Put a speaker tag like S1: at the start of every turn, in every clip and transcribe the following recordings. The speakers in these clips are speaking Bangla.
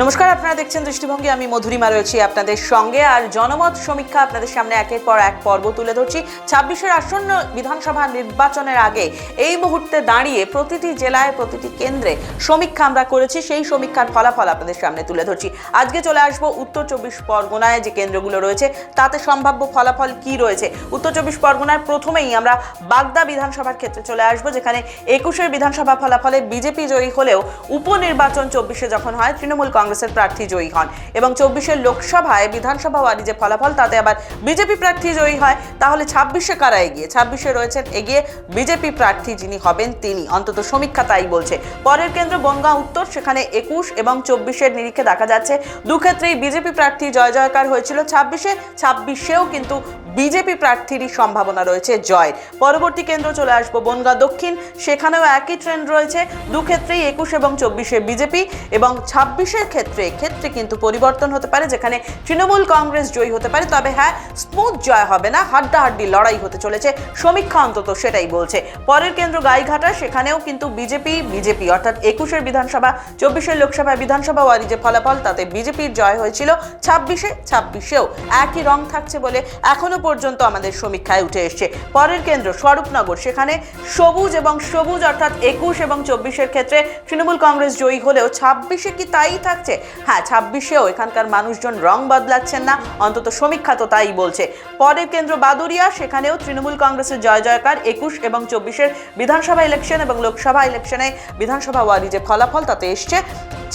S1: নমস্কার, আপনারা দেখছেন দৃষ্টিভঙ্গি। আমি মধুরিমা রয়েছি আপনাদের সঙ্গে, আর জনমত সমীক্ষা আপনাদের সামনে একের পর এক পর্ব তুলে ধরছি। ছাব্বিশের আসন্ন বিধানসভা নির্বাচনের আগে এই মুহূর্তে দাঁড়িয়ে প্রতিটি জেলায়, প্রতিটি কেন্দ্রে সমীক্ষা আমরা করেছি। সেই সমীক্ষার ফলাফল আপনাদের সামনে তুলে ধরছি। আজকে চলে আসব উত্তর চব্বিশ পরগনায় যে কেন্দ্রগুলো রয়েছে, তাতে সম্ভাব্য ফলাফল কি রয়েছে? উত্তর চব্বিশ পরগনার প্রথমেই আমরা বাগদা বিধানসভার ক্ষেত্রে চলে আসব, যেখানে একুশের বিধানসভা ফলাফলে বিজেপি জয়ী হলেও উপনির্বাচন চব্বিশে যখন হয়, তৃণমূল কংগ্রেসের প্রার্থী জয়ী হন। এবং চব্বিশের লোকসভায় বিধানসভা ওয়ারি যে ফলাফল, তাতে আবার বিজেপি প্রার্থী জয়ী হয়। তাহলে ছাব্বিশে কারা এগিয়ে? ছাব্বিশে রয়েছেন, এগিয়ে বিজেপি প্রার্থী যিনি হবেন তিনি। অন্তত সমীক্ষা তাই বলছে। পরের কেন্দ্র বনগাঁ উত্তর, সেখানে একুশ এবং চব্বিশের নিরিখে দেখা যাচ্ছে। দুক্ষেত্রেই বিজেপি প্রার্থী জয় জয়কার হয়েছিল। ছাব্বিশে, ছাব্বিশেও কিন্তু বিজেপি প্রার্থীরই সম্ভাবনা রয়েছে জয়। পরবর্তী কেন্দ্র চলে আসব বনগাঁ দক্ষিণ। সেখানেও একই ট্রেন্ড রয়েছে। দুক্ষেত্রেই একুশ এবং চব্বিশে বিজেপি এবং ছাব্বিশের ক্ষেত্রে ক্ষেত্রে কিন্তু পরিবর্তন হতে পারে, যেখানে তৃণমূল কংগ্রেস জয়ী হতে পারে। তবে হ্যাঁ স্মুথ জয় হবে না, হাড্ডাহাড্ডি লড়াই হতে চলেছে। সমীক্ষা অন্তত সেটাই বলছে। পরের কেন্দ্র গাইঘাটা, সেখানেও কিন্তু বিজেপি বিজেপি অর্থাৎ একুশের বিধানসভা, চব্বিশের লোকসভা বিধানসভা ওয়ারি যে ফলাফল, তাতে বিজেপির জয় হয়েছিল ছাব্বিশে, ছাব্বিশেও একই রং থাকছে বলে এখনও পর্যন্ত আমাদের সমীক্ষায় উঠে এসছে। পরের কেন্দ্র স্বরূপনগর। সেখানে সবুজ এবং সবুজ অর্থাৎ একুশ এবং চব্বিশের ক্ষেত্রে তৃণমূল কংগ্রেস জয়ী হলেও ছাব্বিশে কি তাই থাকছে? হ্যাঁ ছাব্বিশেও এখানকার মানুষজন রং বদলাচ্ছেন না। অন্তত সমীক্ষা তো তাই বলছে। পরের কেন্দ্র বাদুরিয়া সেখানেও তৃণমূল কংগ্রেসের জয় জয়কার একুশ এবং চব্বিশের বিধানসভা ইলেকশন এবং লোকসভা ইলেকশনে বিধানসভা ওয়ারি যে ফলাফল তাতে এসছে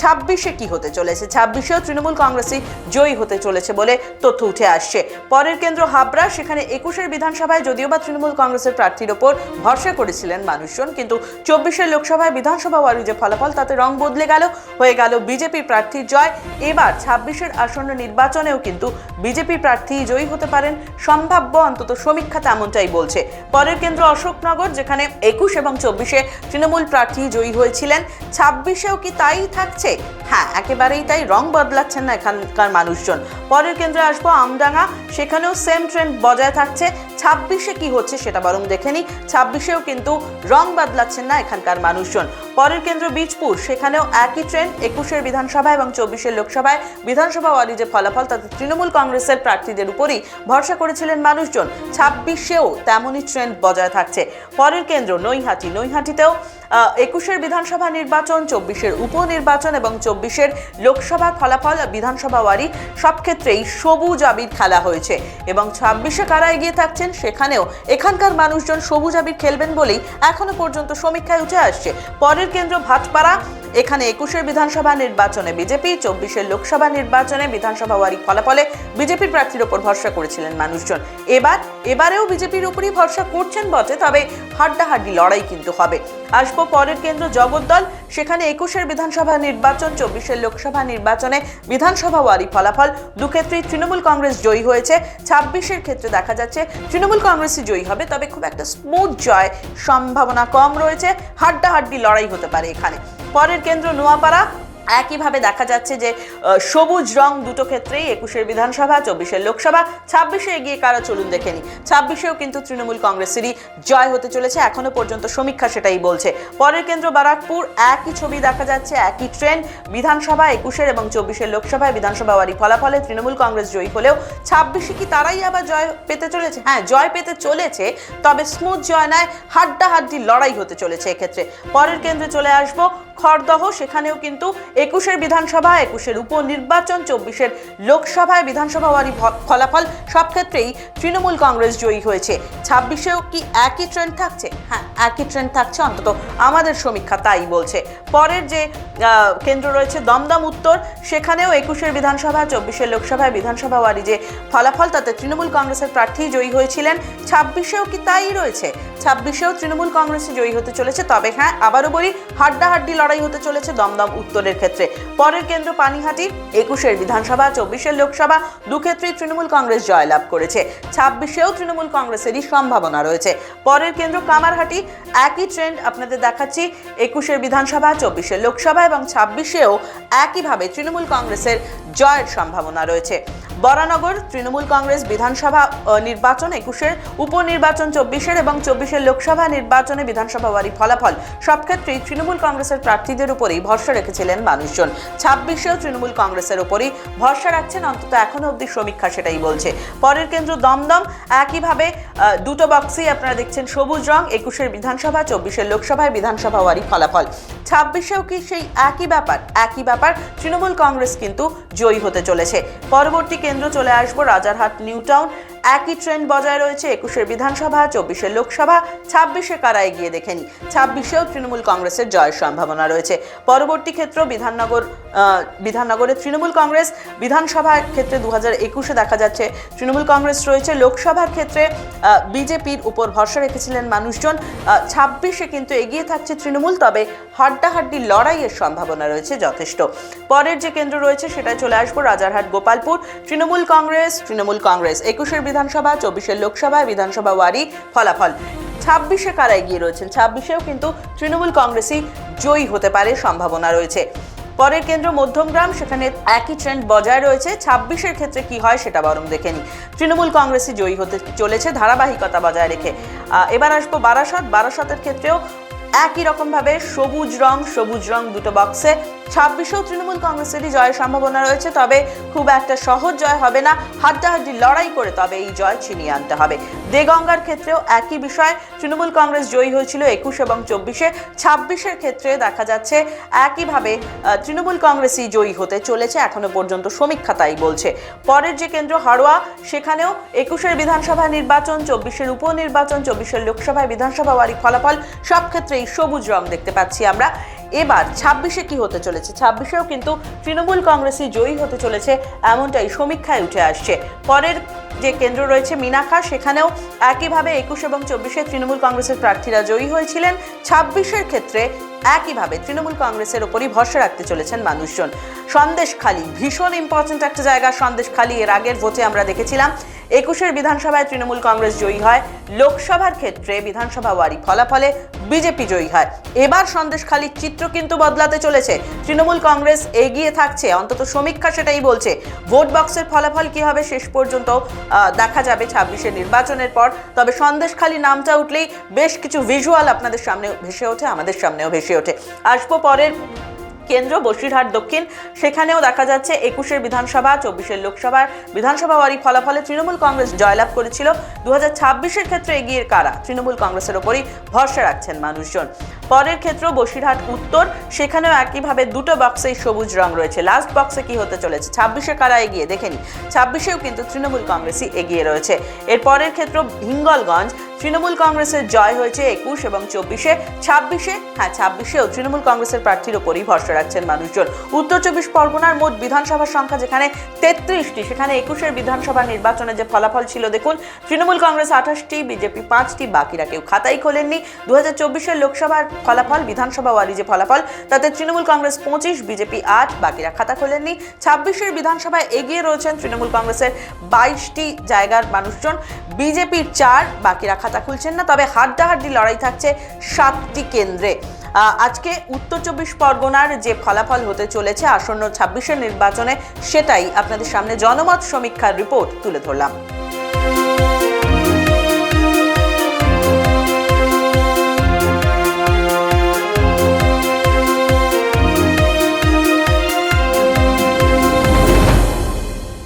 S1: ছাব্বিশে কি হতে চলেছে? ছাব্বিশেও তৃণমূল কংগ্রেসই জয়ী হতে চলেছে বলে তথ্য উঠে আসছে। পরের কেন্দ্র হাবড়া, সেখানে একুশের বিধানসভায় যদিও বা তৃণমূল কংগ্রেসের প্রার্থীর ওপর ভরসা করেছিলেন মানুষজন, কিন্তু চব্বিশের লোকসভায় বিধানসভা ওয়ারি যে ফলাফল, তাতে রং বদলে গেল, হয়ে গেল বিজেপির প্রার্থীর জয়। এবার ছাব্বিশের আসন্ন নির্বাচনেও কিন্তু বিজেপি প্রার্থী জয়ী হতে পারেন। সম্ভাব্য অন্তত সমীক্ষা তেমনটাই বলছে। পরের কেন্দ্র অশোকনগর, যেখানে একুশ এবং চব্বিশে তৃণমূল প্রার্থী জয়ী হয়েছিলেন। ছাব্বিশেও কি তাই থাকছে? হ্যাঁ একেবারেই তাই রং বদলাচ্ছেন না এখানকার মানুষজন। পরের কেন্দ্রে আসব আমডাঙ্গা। সেখানেও সেম ট্রেন্ড বজায় থাকছে। ছাব্বিশে কি হচ্ছে সেটা বরং দেখে নিই। ছাব্বিশেও কিন্তু রং বদলাচ্ছেন না এখানকার মানুষজন। পরের কেন্দ্র বীজপুর। সেখানেও একই ট্রেন্ড একুশের বিধানসভা এবং চব্বিশের লোকসভায় বিধানসভা ওয়ারি যে ফলাফল তাতে তৃণমূল কংগ্রেসের প্রার্থীদের উপরই ভরসা করেছিলেন মানুষজন। ছাব্বিশেও তেমনই ট্রেন্ড বজায় থাকছে। পরের কেন্দ্র, নৈহাটি। নৈহাটিতেও একুশের বিধানসভা নির্বাচন, চব্বিশের উপনির্বাচন এবং চব্বিশের লোকসভা ফলাফল, বিধানসভা ওয়ারি সব ক্ষেত্রেই সবুজ আবির খেলা হয়েছে। এবং ছাব্বিশে কারা এগিয়ে থাকছেন সেখানেও এখানকার মানুষজন সবুজ আবির খেলবেন বলেই এখনও পর্যন্ত সমীক্ষায় উঠে আসছে। পরের কেন্দ্র ভাটপাড়া এখানে একুশের বিধানসভা নির্বাচনে বিজেপি, চব্বিশের লোকসভা নির্বাচনে বিধানসভা ওয়ারি ফলাফলে বিজেপির প্রার্থীর ওপর ভরসা করেছিলেন মানুষজন। এবার, এবারেও বিজেপির উপরই ভরসা করছেন বটে, তবে হাড্ডাহাড্ডি লড়াই কিন্তু হবে। আসব পরের কেন্দ্র জগদ্দল সেখানে একুশের বিধানসভা নির্বাচন, চব্বিশের লোকসভা নির্বাচনে বিধানসভা ওয়ারি ফলাফল। দুক্ষেত্রেই তৃণমূল কংগ্রেস জয়ী হয়েছে, ছাব্বিশের ক্ষেত্রে দেখা যাচ্ছে তৃণমূল কংগ্রেসই জয়ী হবে, তবে খুব একটা স্মুথ জয় সম্ভাবনা কম রয়েছে, হাড্ডাহাড্ডি লড়াই হতে পারে এখানে। পরের কেন্দ্র নোয়াপাড়া, একইভাবে দেখা যাচ্ছে যে সবুজ রং দুটো ক্ষেত্রেই একুশের বিধানসভা, চব্বিশের লোকসভা, ছাব্বিশে এগিয়ে কারা চলুন দেখে নি ছাব্বিশেও কিন্তু তৃণমূল কংগ্রেসেরই জয় হতে চলেছে, এখনও পর্যন্ত সমীক্ষা সেটাই বলছে। পরের কেন্দ্র বারাকপুর, একই ছবি দেখা যাচ্ছে, একই ট্রেন্ড বিধানসভা একুশের এবং চব্বিশের লোকসভায় বিধানসভা ওয়ারি ফলাফলে তৃণমূল কংগ্রেস জয়ী হলেও ছাব্বিশে কি তারাই আবার জয় পেতে চলেছে? হ্যাঁ জয় পেতে চলেছে, তবে স্মুথ জয় নয়, হাড্ডাহাড্ডি লড়াই হতে চলেছে এক্ষেত্রে। পরের কেন্দ্রে চলে আসব খড়দহ সেখানেও কিন্তু একুশের বিধানসভা, একুশের উপনির্বাচন, চব্বিশের লোকসভায় বিধানসভা ওয়ারি ফলাফল সব ক্ষেত্রেই তৃণমূল কংগ্রেস জয়ী হয়েছে। ছাব্বিশেও কি একই ট্রেন্ড থাকছে? হ্যাঁ একই ট্রেন্ড থাকছে, অন্তত আমাদের সমীক্ষা তাই বলছে। পরের যে কেন্দ্র রয়েছে দমদম উত্তর, সেখানেও একুশের বিধানসভা, চব্বিশের লোকসভায় বিধানসভা ওয়ারি যে ফলাফল, তাতে তৃণমূল কংগ্রেসের প্রার্থী জয়ী হয়েছিলেন। ছাব্বিশেও কি তাই রয়েছে? ছাব্বিশেও তৃণমূল কংগ্রেসে জয়ী হতে চলেছে, তবে হ্যাঁ আবারও বলি, হাড্ডাহাড্ডি লড়াই হতে চলেছে দমদম উত্তরের ক্ষেত্রে। পরের কেন্দ্র পানিহাটি, একুশের বিধানসভা, চব্বিশের লোকসভা, দুক্ষেত্রেই তৃণমূল কংগ্রেস জয়লাভ করেছে। ছাব্বিশেও তৃণমূল কংগ্রেসেরই সম্ভাবনা রয়েছে। পরের কেন্দ্র কামারহাটি, একই ট্রেন্ড আপনাদের দেখাচ্ছি, একুশের বিধানসভা, চব্বিশের লোকসভা এবং ছাব্বিশেও একইভাবে তৃণমূল কংগ্রেসের জয়ের সম্ভাবনা রয়েছে। বরানগর, তৃণমূল কংগ্রেস বিধানসভা নির্বাচন একুশের, উপনির্বাচন চব্বিশের এবং চব্বিশের লোকসভা নির্বাচনে বিধানসভা ওয়ারি ফলাফল। সব ক্ষেত্রেই তৃণমূল কংগ্রেসের প্রার্থীদের উপরেই ভরসা রেখেছিলেন মানুষজন। ছাব্বিশেও তৃণমূল কংগ্রেসের উপরই ভরসা রাখছেন, অন্তত এখনও অবধি সমীক্ষা সেটাই বলছে। পরের কেন্দ্র দমদম, একইভাবে দুটো বক্সেই আপনারা দেখছেন, সবুজ রং, একুশের বিধানসভা, চব্বিশের লোকসভায় বিধানসভা ওয়ারি ফলাফল। ছাব্বিশেও কি সেই একই ব্যাপার? একই ব্যাপার, তৃণমূল কংগ্রেস কিন্তু জয়ী হতে চলেছে। পরবর্তী কেন্দ্র চলে আসব রাজারহাট নিউ টাউন একই ট্রেন্ড বজায় রয়েছে একুশের বিধানসভা, চব্বিশের লোকসভা, ছাব্বিশে কারা এগিয়ে দেখেনি? ছাব্বিশেও তৃণমূল কংগ্রেসের জয়ের সম্ভাবনা রয়েছে। পরবর্তী ক্ষেত্র বিধাননগর বিধাননগরে তৃণমূল কংগ্রেস, বিধানসভার ক্ষেত্রে দু হাজার একুশে দেখা যাচ্ছে। তৃণমূল কংগ্রেস রয়েছে, লোকসভার ক্ষেত্রে বিজেপির উপর ভরসা রেখেছিলেন মানুষজন। ছাব্বিশে কিন্তু এগিয়ে থাকছে তৃণমূল, তবে হাড্ডাহাড্ডি লড়াইয়ের সম্ভাবনা রয়েছে যথেষ্ট। পরের যে কেন্দ্র রয়েছে সেটাই চলে আসব, রাজারহাট, গোপালপুর। তৃণমূল কংগ্রেস তৃণমূল কংগ্রেস, একুশের বিধানসভা, চব্বিশের লোকসভায় বিধানসভা ওয়ারি ফলাফল। ছাব্বিশে কারা এগিয়ে রয়েছেন? ছাব্বিশেও কিন্তু তৃণমূল কংগ্রেসই জয়ী হতে পারে সম্ভাবনা রয়েছে। পরের কেন্দ্র মধ্যমগ্রাম, সেখানে একই ট্রেন্ড বজায় রয়েছে। ছাব্বিশের ক্ষেত্রে কি হয় সেটা বরং দেখে নিই। তৃণমূল কংগ্রেসই জয়ী হতে চলেছে, ধারাবাহিকতা বজায় রেখে। এবার আসব বারাসত। বারাসতের ক্ষেত্রেও একই রকমভাবে সবুজ রং সবুজ রং দুটো বক্সে ছাব্বিশেও তৃণমূল কংগ্রেসেরই জয়ের সম্ভাবনা রয়েছে, তবে খুব একটা সহজ জয় হবে না। হাড্ডাহাড্ডি লড়াই করে তবে এই জয় ছিনিয়ে আনতে হবে। দেগঙ্গার ক্ষেত্রেও একই বিষয়, তৃণমূল কংগ্রেস জয়ী হয়েছিল একুশ এবং চব্বিশে। ছাব্বিশের ক্ষেত্রে দেখা যাচ্ছে একইভাবে তৃণমূল কংগ্রেসই জয়ী হতে চলেছে, এখনও পর্যন্ত সমীক্ষা তাই বলছে। পরের যে কেন্দ্র, হাড়োয়া, সেখানেও একুশের বিধানসভা নির্বাচন, চব্বিশের উপনির্বাচন, চব্বিশের লোকসভায় বিধানসভা ওয়ারি ফলাফল, সব ক্ষেত্রেই সবুজ রং দেখতে পাচ্ছি আমরা। এবার ছাব্বিশে কি হতে চলেছে? ছাব্বিশেও কিন্তু তৃণমূল কংগ্রেসই জয়ী হতে চলেছে, এমনটাই সমীক্ষায় উঠে আসছে। পরের যে কেন্দ্র রয়েছে মিনাখা সেখানেও একইভাবে একুশ এবং চব্বিশে তৃণমূল কংগ্রেসের প্রার্থীরা জয়ী হয়েছিলেন। ছাব্বিশের ক্ষেত্রে একইভাবে তৃণমূল কংগ্রেসের ওপরই ভরসা রাখতে চলেছেন মানুষজন। সন্দেশখালী, ভীষণ ইম্পর্ট্যান্ট একটা জায়গা, সন্দেশখালী। এর আগের ভোটে আমরা দেখেছিলাম একুশের বিধানসভায় তৃণমূল কংগ্রেস জয়ী হয়। লোকসভার ক্ষেত্রে বিধানসভা ওয়ারি ফলাফলে বিজেপি জয়ী হয়। এবার সন্দেশখালীর চিত্র কিন্তু বদলাতে চলেছে। তৃণমূল কংগ্রেস এগিয়ে থাকছে। অন্তত সমীক্ষা সেটাই বলছে। ভোট বক্সের ফলাফল কি হবে শেষ পর্যন্ত দেখা যাবে ছাব্বিশে নির্বাচনের পর। তবে সন্দেশখালী নামটা উঠলেই বেশ কিছু ভিজুয়াল আপনাদের সামনে ভেসে ওঠে, আমাদের সামনেও ভেসে ওঠে। আসব পরের কেন্দ্র, বসিরহাট দক্ষিণ। সেখানেও দেখা যাচ্ছে একুশের বিধানসভা, চব্বিশের লোকসভার। বিধানসভা ওয়ারি ফলাফলে তৃণমূল কংগ্রেস জয়লাভ করেছিল। দু হাজার ক্ষেত্রে এগিয়ে কারা? তৃণমূল কংগ্রেসের ওপরই ভরসা রাখছেন মানুষজন। পরের ক্ষেত্র বসিরহাট উত্তর। সেখানেও একইভাবে দুটো বক্সেই সবুজ রং রয়েছে। লাস্ট বক্সে কি হতে চলেছে? ছাব্বিশে কারা এগিয়ে? দেখেনি ছাব্বিশেও কিন্তু তৃণমূল কংগ্রেসই এগিয়ে রয়েছে। এর পরের ক্ষেত্র হিঙ্গলগঞ্জ তৃণমূল কংগ্রেসের জয় হয়েছে একুশ এবং চব্বিশে, ছাব্বিশে হ্যাঁ ছাব্বিশেও তৃণমূল কংগ্রেসের প্রার্থীর ওপরই ভরসা রাখছেন মানুষজন। উত্তর চব্বিশ পরগনার মোট বিধানসভার সংখ্যা যেখানে তেত্রিশটি, সেখানে একুশের বিধানসভা নির্বাচনে যে ফলাফল ছিল, দেখুন, তৃণমূল কংগ্রেস আঠাশটি, বিজেপি পাঁচটি, বাকিরা কেউ খাতাই খোলেননি। দু হাজার চব্বিশের লোকসভার ফলাফল, বিধানসভা ওয়ারি যে ফলাফল, তাতে তৃণমূল কংগ্রেস পঁচিশ, বিজেপি আট, বাকিরা খাতা খোলেননি। ছাব্বিশের বিধানসভায় এগিয়ে রয়েছেন তৃণমূল কংগ্রেসের বাইশটি জায়গার মানুষজন। বিজেপির চার, বাকিরা খাতা খুলছেন না, তবে হাড্ডাহাড্ডি লড়াই থাকছে সাতটি কেন্দ্রে। আজকে উত্তর চব্বিশ পরগনার যে ফলাফল হতে চলেছে, আসন্ন ছাব্বিশের নির্বাচনে সেটাই আপনাদের সামনে জনমত সমীক্ষার রিপোর্ট তুলে ধরলাম।